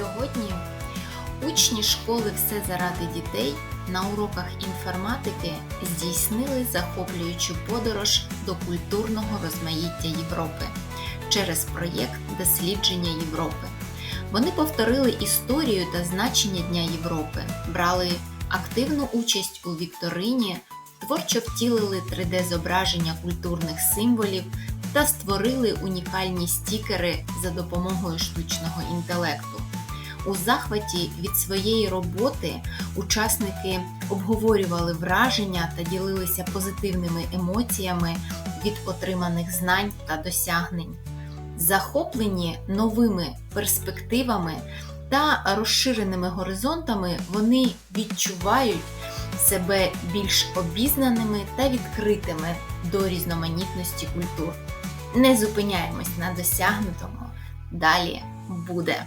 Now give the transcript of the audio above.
Сьогодні учні школи Все заради дітей на уроках інформатики здійснили захоплюючу подорож до культурного розмаїття Європи через проєкт Дослідження Європи. Вони повторили історію та значення Дня Європи, брали активну участь у вікторині, творчо втілили 3D-зображення культурних символів та створили унікальні стікери за допомогою штучного інтелекту. У захваті від своєї роботи учасники обговорювали враження та ділилися позитивними емоціями від отриманих знань та досягнень. Захоплені новими перспективами та розширеними горизонтами, вони відчувають себе більш обізнаними та відкритими до різноманітності культур. Не зупиняємось на досягнутому. Далі буде.